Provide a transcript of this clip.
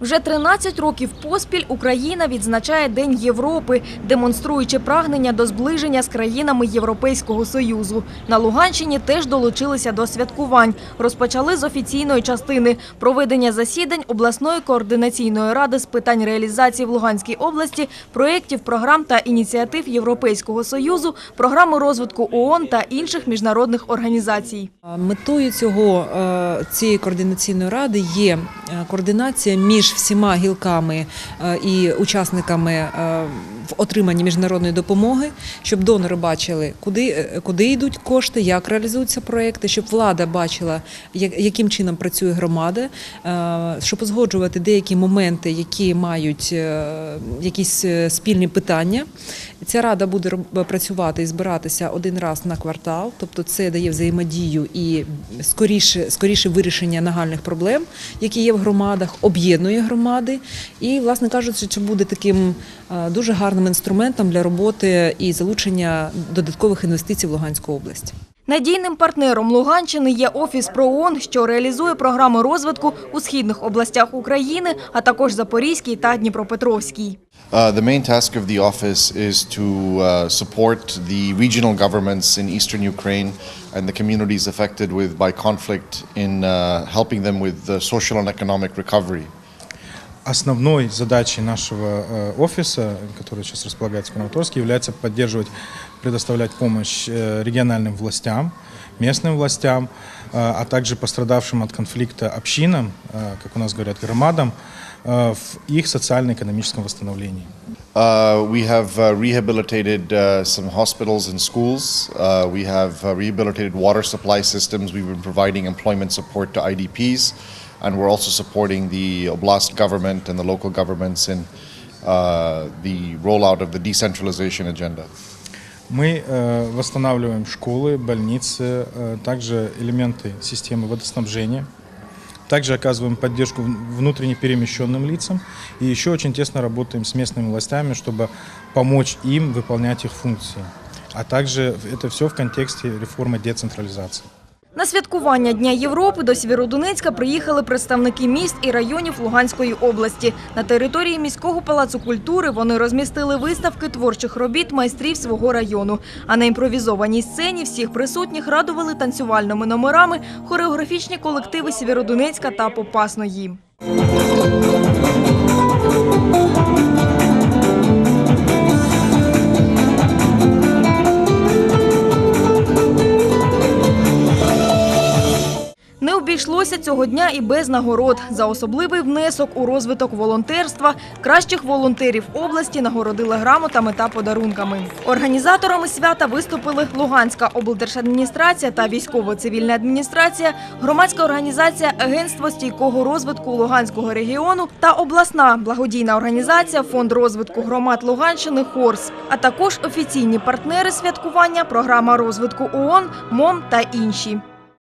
Вже 13 років поспіль Україна відзначає День Європи, демонструючи прагнення до зближення з країнами Європейського Союзу. На Луганщині теж долучилися до святкувань. Розпочали з офіційної частини проведення засідань обласної координаційної ради з питань реалізації в Луганській області проєктів, програм та ініціатив Європейського Союзу, програми розвитку ООН та інших міжнародних організацій. Метою цього е, цієї координаційної ради є е, координація між всіма гілками е, і учасниками е, в отриманні міжнародної допомоги, щоб донори бачили, куди, е, куди йдуть кошти, як реалізуються проекти, щоб влада бачила, яким чином працює громада, щоб узгоджувати деякі моменти, які мають якісь спільні питання. Ця рада буде працювати і збиратися один раз на квартал, тобто це дає взаємодію і скоріше, скоріше вирішення нагальних проблем, які є в громадах, об'єднує громади. І, власне кажучи, це буде таким е, дуже гарним інструментом для роботи і залучення додаткових інвестицій в Луганську область. Надійним партнером Луганщини є Офіс ПРООН, що реалізує програми розвитку у східних областях України, а також Запорізькій та Дніпропетровській. Uh, the main task of the office is to uh, support the regional governments in eastern Ukraine and the communities affected with by conflict in uh, helping them with the social and economic recovery Основной задачей нашего э, офиса, который сейчас располагается в Краматорске, является поддерживать, предоставлять помощь э, региональным властям, местным властям, э, а также пострадавшим от конфликта общинам, э, как у нас говорят, громадам, э, в их социально-экономическом восстановлении. Uh, we have uh, rehabilitated uh, some hospitals and schools. Uh, we have uh, rehabilitated water supply systems. We've been providing employment support to IDPs, and we're also supporting the oblast government and the local governments in uh, the rollout of the decentralization agenda. Мы э, восстанавливаем школы, больницы, э, также элементы системы водоснабжения. Также оказываем поддержку вн- внутренне перемещенным лицам. И еще очень тесно работаем с местными властями, чтобы помочь им выполнять их функции. А также это все в контексте реформы децентрализации. На святкування Дня Європи до Сєвєродонецька приїхали представники міст і районів Луганської області. На території міського палацу культури вони розмістили виставки творчих робіт майстрів свого району. А на імпровізованій сцені всіх присутніх радували танцювальними номерами хореографічні колективи Сєвєродонецька та Попасної. Обійшлося цього дня і без нагород. За особливий внесок у розвиток волонтерства кращих волонтерів області нагородили грамотами та подарунками. Організаторами свята виступили Луганська облдержадміністрація та військово-цивільна адміністрація, громадська організація Агентство стійкого розвитку Луганського регіону та обласна благодійна організація Фонд розвитку громад Луганщини Хорс, а також офіційні партнери святкування, програма розвитку ООН, МОМ та інші.